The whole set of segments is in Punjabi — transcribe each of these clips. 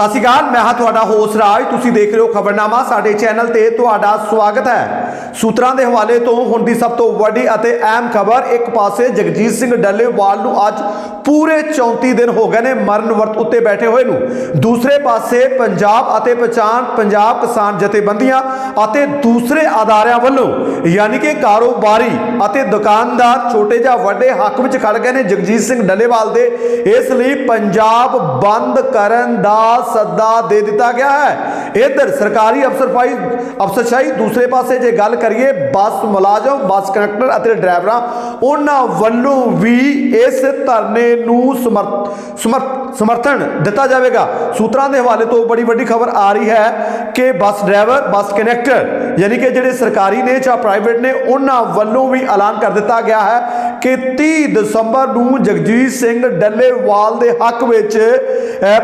ਸਤਿ ਸ਼੍ਰੀ ਅਕਾਲ, ਮੈਂ ਹਾਂ ਤੁਹਾਡਾ ਹੋਸਟ ਰਾਜ। ਤੁਸੀਂ ਦੇਖ ਰਹੇ ਹੋ ਖਬਰਨਾਮਾ, ਸਾਡੇ ਚੈਨਲ ਤੇ ਤੁਹਾਡਾ ਸਵਾਗਤ ਹੈ। ਸੂਤਰਾਂ ਦੇ ਹਵਾਲੇ ਤੋਂ ਹੁਣ ਦੀ ਸਭ ਤੋਂ ਵੱਡੀ ਅਤੇ ਅਹਿਮ ਖਬਰ, ਇੱਕ ਪਾਸੇ ਜਗਜੀਤ ਸਿੰਘ ਡੱਲੇਵਾਲ ਨੂੰ ਅੱਜ ਪੂਰੇ 34 ਦਿਨ ਹੋ ਗਏ ਨੇ ਮਰਨ ਵਰਤ ਉੱਤੇ ਬੈਠੇ ਹੋਏ ਨੂੰ। ਦੂਸਰੇ ਪਾਸੇ ਪੰਜਾਬ ਅਤੇ ਪਛਾਣ ਪੰਜਾਬ ਕਿਸਾਨ ਜਥੇਬੰਦੀਆਂ ਅਤੇ ਦੂਸਰੇ ਅਦਾਰਿਆਂ ਵੱਲੋਂ ਯਾਨੀ ਕਿ ਕਾਰੋਬਾਰੀ ਅਤੇ ਦੁਕਾਨਦਾਰ ਛੋਟੇ ਜਾਂ ਵੱਡੇ ਹੱਕ ਵਿੱਚ ਖੜ ਗਏ ਨੇ ਜਗਜੀਤ ਸਿੰਘ ਡੱਲੇਵਾਲ ਦੇ। ਇਸ ਲਈ ਪੰਜਾਬ ਬੰਦ ਕਰਨ ਦਾ ਸੱਦਾ ਦੇ ਦਿੱਤਾ ਗਿਆ ਹੈ। ਇਧਰ ਸਰਕਾਰੀ ਅਫਸਰਫਾਈ ਅਫਸਰਸ਼ਾਹੀ ਦੂਸਰੇ ਪਾਸੇ ਜੇ ਗੱਲ ਕਰੀਏ ਬੱਸ ਮੁਲਾਜ਼ਮ, ਬੱਸ ਕੰਡਕਟਰ ਅਤੇ ਡਰਾਈਵਰਾਂ, ਉਹਨਾਂ ਵੱਲੋਂ ਵੀ ਇਸ ਧਰਨੇ ਨੂੰ ਸਮਰਥ ਸਮਰਥ ਸਮਰਥਨ ਦਿੱਤਾ ਜਾਵੇਗਾ। ਸੂਤਰਾਂ ਦੇ ਹਵਾਲੇ ਤੋਂ ਬੜੀ ਵੱਡੀ ਖਬਰ ਆ ਰਹੀ ਹੈ ਕਿ ਬੱਸ ਡਰਾਈਵਰ, ਬੱਸ ਕਨੈਕਟਰ ਯਾਨੀ ਕਿ ਜਿਹੜੇ ਸਰਕਾਰੀ ਨੇ ਜਾਂ ਪ੍ਰਾਈਵੇਟ ਨੇ, ਉਹਨਾਂ ਵੱਲੋਂ ਵੀ ਐਲਾਨ ਕਰ ਦਿੱਤਾ ਗਿਆ ਹੈ ਕਿ 30 ਦਸੰਬਰ ਨੂੰ ਜਗਜੀਤ ਸਿੰਘ ਡੱਲੇਵਾਲ ਦੇ ਹੱਕ ਵਿੱਚ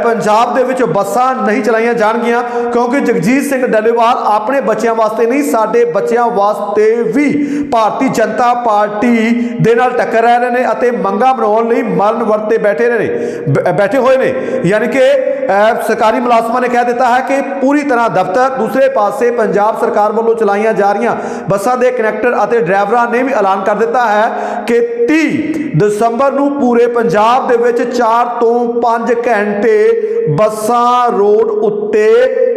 ਪੰਜਾਬ ਦੇ ਵਿੱਚ ਬੱਸਾਂ ਨਹੀਂ ਚਲਾਈਆਂ ਜਾਣਗੀਆਂ, ਕਿਉਂਕਿ ਜਗਜੀਤ ਸਿੰਘ ਡੱਲੇਵਾਲ ਆਪਣੇ ਬੱਚਿਆਂ ਵਾਸਤੇ ਨਹੀਂ, ਸਾਡੇ ਬੱਚਿਆਂ ਵਾਸਤੇ ਵੀ ਭਾਰਤੀ ਜਨਤਾ ਪਾਰਟੀ ਦੇ ਨਾਲ ਟੱਕਰ ਰਹਿ ਰਹੇ ਨੇ ਅਤੇ ਮੰਗਾਂ ਬਣਾਉਣ ਲਈ ਮਰਨ ਵਰਤੇ ਬੈਠੇ ਰਹੇ ਨੇ, ਬ- ਬੈਠੇ ਹੋਏ ਨੇ। ਯਾਨੀ ਕਿ ਸਰਕਾਰੀ ਮੁਲਾਜ਼ਮਾਂ ਨੇ ਕਹਿ ਦਿੱਤਾ ਹੈ ਕਿ ਪੂਰੀ ਤਰ੍ਹਾਂ ਦਫ਼ਤਰ ਦੂਸਰੇ ਪਾਸੇ ਪੰਜਾਬ ਸਰਕਾਰ ਵੱਲੋਂ ਚਲਾਈਆਂ ਜਾ ਰਹੀਆਂ ਬੱਸਾਂ ਦੇ ਕਨੈਕਟਰ ਅਤੇ ਡਰਾਈਵਰਾਂ ਨੇ ਵੀ ਐਲਾਨ ਕਰ ਦਿੱਤਾ ਹੈ ਕਿ 30 ਦਸੰਬਰ ਨੂੰ ਪੂਰੇ ਪੰਜਾਬ ਦੇ ਵਿੱਚ 4 ਤੋਂ 5 ਘੰਟੇ ਬੱਸਾਂ ਰੋਡ ਉੱਤੇ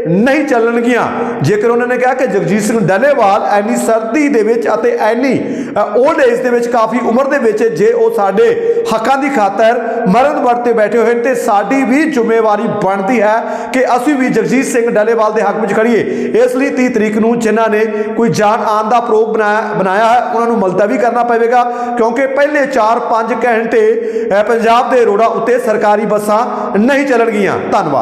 ਨਹੀਂ ਚੱਲਣਗੀਆਂ। ਜੇਕਰ ਉਹਨਾਂ ਨੇ ਕਿਹਾ ਕਿ ਜਗਜੀਤ ਸਿੰਘ ਡੱਲੇਵਾਲ ਐਨੀ ਸਰਦੀ ਦੇ ਵਿੱਚ ਅਤੇ ਐਨੀ ਓਲਡ ਏਜ ਦੇ ਵਿੱਚ ਕਾਫੀ ਉਮਰ ਦੇ ਵਿੱਚ ਜੇ ਉਹ ਸਾਡੇ ਹੱਕਾਂ ਦੀ ਖਾਤਰ ਮਰਨ ਵਰਤ ਤੇ ਬੈਠੇ ਹੋਏ ਨੇ, ਤੇ ਸਾਡੀ ਵੀ ਜ਼ਿੰਮੇਵਾਰੀ ਬਣਦੀ ਹੈ ਕਿ ਅਸੀਂ ਵੀ ਜਗਜੀਤ ਸਿੰਘ ਡੱਲੇਵਾਲ ਦੇ ਹੱਕ ਵਿੱਚ ਖੜੀਏ ਇਸ ਲਈ 30 ਤਰੀਕ ਨੂੰ ਜਿਨ੍ਹਾਂ ਨੇ ਕੋਈ ਜਾਨ ਆਨ ਦਾ ਪ੍ਰੋਗ ਬਣਾਇਆ ਬਣਾਇਆ ਹੈ, ਉਹਨਾਂ ਨੂੰ ਮਲਤਵੀ ਕਰਨਾ ਪਵੇਗਾ, ਕਿਉਂਕਿ ਪਹਿਲੇ 4-5 ਘੰਟੇ ਪੰਜਾਬ ਦੇ ਰੋਡਾਂ ਉੱਤੇ ਸਰਕਾਰੀ ਬੱਸਾਂ ਨਹੀਂ ਚੱਲਣਗੀਆਂ। ਧੰਨਵਾਦ।